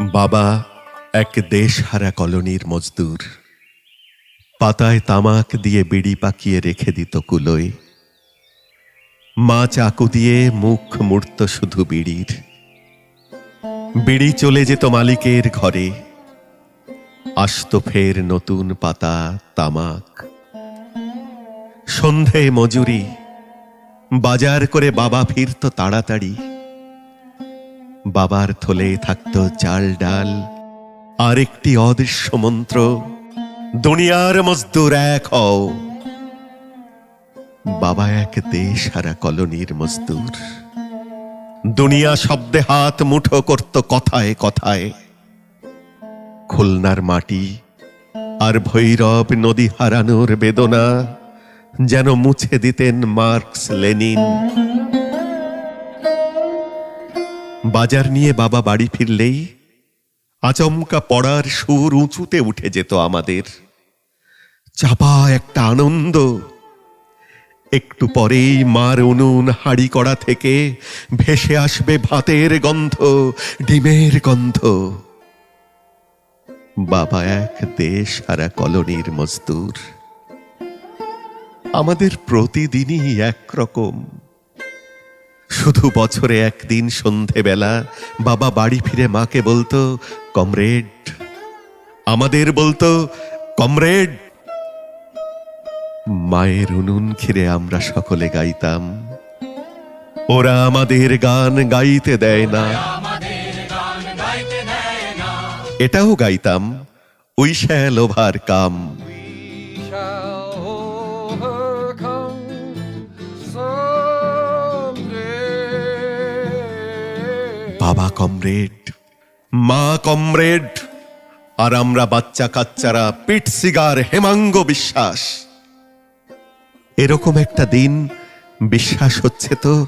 বাবা এক দেশহারা কলোনির মজদুর। পাতায় তামাক দিয়ে বিড়ি পাকিয়ে রেখে দিত কুলোয়। মা চাকু দিয়ে মুখ মুড়ত শুধু বিড়ির। বিড়ি চলে যেত মালিকের ঘরে। আসত ফের নতুন পাতা তামাক। সন্ধে মজুরি। বাজার করে বাবা ফিরত তাড়াতাড়ি। বাবার থলে থাকত চাল ডাল। আর একটি অদৃশ্য মন্ত্র, দুনিয়ার মজদুর এক হও। বাবা এক দেশ হারা কলোনির মজদুর। দুনিয়া শব্দে হাত মুঠো করত কথায় কথায়। খুলনার মাটি আর ভৈরব নদী হারানোর বেদনা যেন মুছে দিতেন মার্কস লেনিন। বাজার নিয়ে বাবা বাড়ি ফিরলেই আচমকা পড়ার সুর উঁচুতে উঠে যেত আমাদের। চাপা একটা আনন্দ। একটু পরেই মার উনুন হাড়ি কড়া থেকে ভেসে আসবে ভাতের গন্ধ, ডিমের গন্ধ। বাবা এক দেশ হারা কলোনির মজদুর। আমাদের প্রতিদিনই একরকম। শুধু বছরে একদিন সন্ধেবেলা বাবা বাড়ি ফিরে মাকে বলতো, কমরেড। আমাদের বলতো, কমরেড। মায়ের উনুন ঘিরে আমরা সকলে গাইতাম। ওরা আমাদের গান গাইতে দেয় না। এটাও গাইতাম উই শ্যাল ওভার কাম। বাবা কমরেড, মা কমরেড, আর আমরা বাচ্চা কাচ্চারা পিট সিগার হেমাঙ্গ বিশ্বাস। এরকম একটা দিন বিশ্বাস হচ্ছে তো?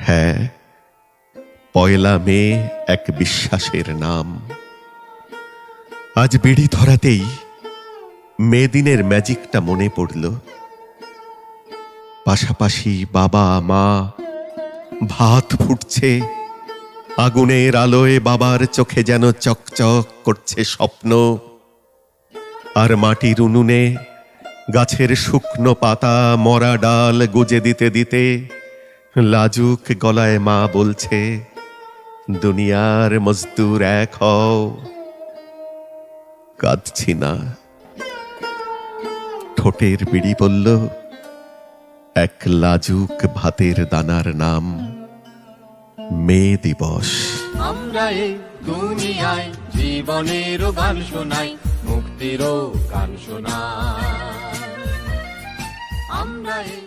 হ্যাঁ পয়লা মে এক বিশ্বাসের নাম। আজ বিড়ি ধরাতেই মে দিনের ম্যাজিকটা মনে পড়ল। পাশাপাশি বাবা, মা ভাত ফুটছে। আগুনের আলোয় বাবার চোখে যেন চকচক করছে স্বপ্ন। আর মাটির উনুনে গাছের শুকনো পাতা, মরা ডাল গুজে দিতে দিতে লাজুক গলায় মা বলছে, দুনিয়ার মজদুর এক হও, কাঁদছি না। ঠোঁটের বিড়ি বলল এক লাজুক ভাতের দানার নাম মে দিবস। আমরা এই দুনিয়ায় জীবনেরও গান শোনাই, মুক্তিরও গান শোনাই। আমরা এই